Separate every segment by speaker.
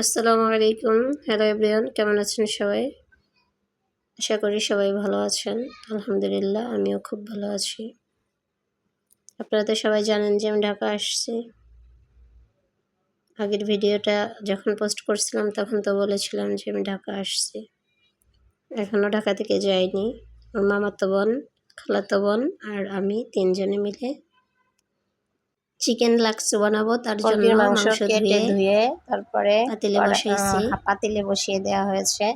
Speaker 1: আসসালামু আলাইকুম। Hello everyone কেমন আছেন সবাই? আশা করি সবাই ভালো আছেন। আলহামদুলিল্লাহ, আমিও খুব ভালো আছি। আপনারা তো সবাই জানেন যে আমি ঢাকা আসছি। আগের ভিডিওটা যখন পোস্ট করছিলাম, তখন তো বলেছিলাম যে আমি ঢাকা আসছি। এখনও ঢাকা থেকে যাইনি। আমার মামাতো বোন, খালাতো বোন আর আমি তিনজনে মিলে চিকেন লাক্স বানাবো তার জন্য
Speaker 2: মাংস কেটে
Speaker 1: ধুয়ে
Speaker 2: তারপরে
Speaker 1: পাতিলে বসাইছি।
Speaker 2: পাতিলে বসিয়ে দেওয়া হয়েছে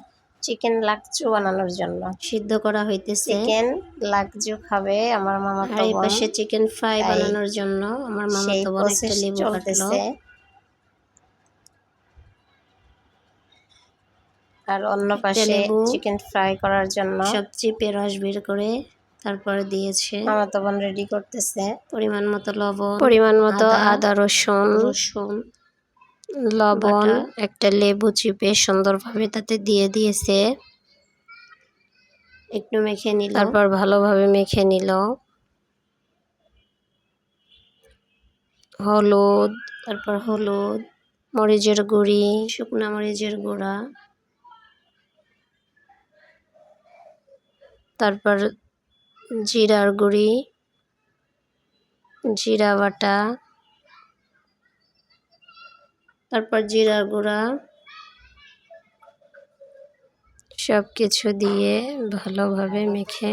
Speaker 2: চিকেন লাকচু বানানোর জন্য।
Speaker 1: সিদ্ধ করা হইতেছে।
Speaker 2: চিকেন লাকচু খাবে আমার মামা
Speaker 1: আর এই পাশে চিকেন ফ্রাই বানানোর জন্য আমার মামা তো বোন একটা লেবু কাটলো।
Speaker 2: আর অন্য পাশে চিকেন ফ্রাই করার জন্য
Speaker 1: সব চিপে রস বের করে তারপরে দিয়েছে
Speaker 2: মামা তো বোন রেডি করতেছে।
Speaker 1: পরিমাণ মতো লবণ
Speaker 2: পরিমাণ মতো
Speaker 1: আদা
Speaker 2: রসুন
Speaker 1: রসুন
Speaker 2: লবণ একটা লেবু চিপে সুন্দরভাবে তাতে দিয়ে দিয়েছে।
Speaker 1: একটু মেখে নিল।
Speaker 2: তারপর ভালোভাবে মেখে নিল। হলুদ
Speaker 1: তারপর হলুদ
Speaker 2: মরিচের গুঁড়ি
Speaker 1: শুকনো মরিচের গুঁড়া।
Speaker 2: তারপর জিরার গুঁড়ি, জিরা বাটা,
Speaker 1: তারপর জিরার গুঁড়া
Speaker 2: সব কিছু দিয়ে ভালোভাবে মেখে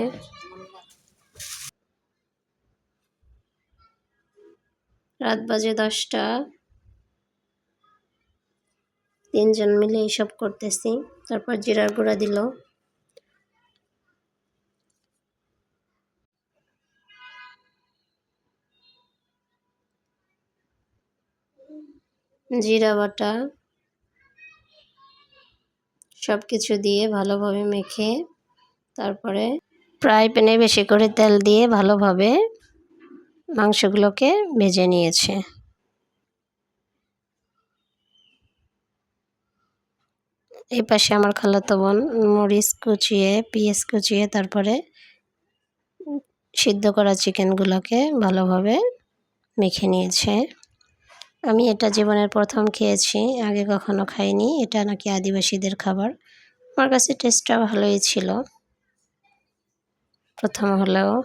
Speaker 1: রাত বাজে দশটা। তিনজন মিলে এইসব করতেছি। তারপর জিরার গুঁড়া দিল। জিরা বাটা সব কিছু দিয়ে ভালোভাবে মেখে তারপরে
Speaker 2: ফ্রাই প্যানে বেশি করে তেল দিয়ে ভালোভাবে মাংসগুলোকে ভেজে নিয়েছে। এই পাশে আমার খালাতো বোন মরিচ কুচিয়ে, পেঁয়াজ কুচিয়ে, তারপরে সিদ্ধ করা চিকেনগুলোকে ভালোভাবে মেখে নিয়েছে। আমি এটা জীবনের প্রথম খেয়েছি, আগে কখনো খাইনি। এটা নাকি আদিবাসীদের খাবার। আমার কাছে টেস্টটা ভালোই ছিল। প্রথম হলেও।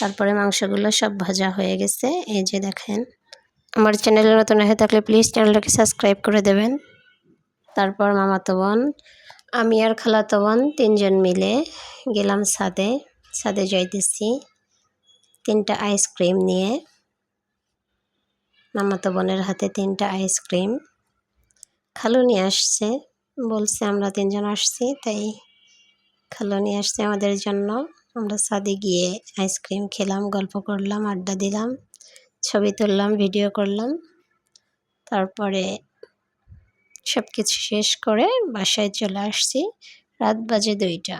Speaker 2: তারপরে মাংসগুলো সব ভাজা হয়ে গেছে। এই যে দেখেন। আমার চ্যানেলে নতুন হয়ে থাকলে প্লিজ চ্যানেলটাকে সাবস্ক্রাইব করে দেবেন। তারপর মামাতো বোন, আমি আর খালাতো বোন তিনজন মিলে গেলাম ছাদে। ছাদে যাইতেছি। তিনটা আইসক্রিম নিয়ে। মামাতো বোনের হাতে তিনটা আইসক্রিম। খালু নিয়ে আসছে, বলছে আমরা তিনজন আসছি, তাই খালু নিয়ে আসছে আমাদের জন্য। আমরা ছাদে গিয়ে আইসক্রিম খেলাম, গল্প করলাম, আড্ডা দিলাম, ছবি তুললাম, ভিডিও করলাম। তারপরে সব কিছু শেষ করে বাসায় চলে আসছি, রাত বাজে দুইটা।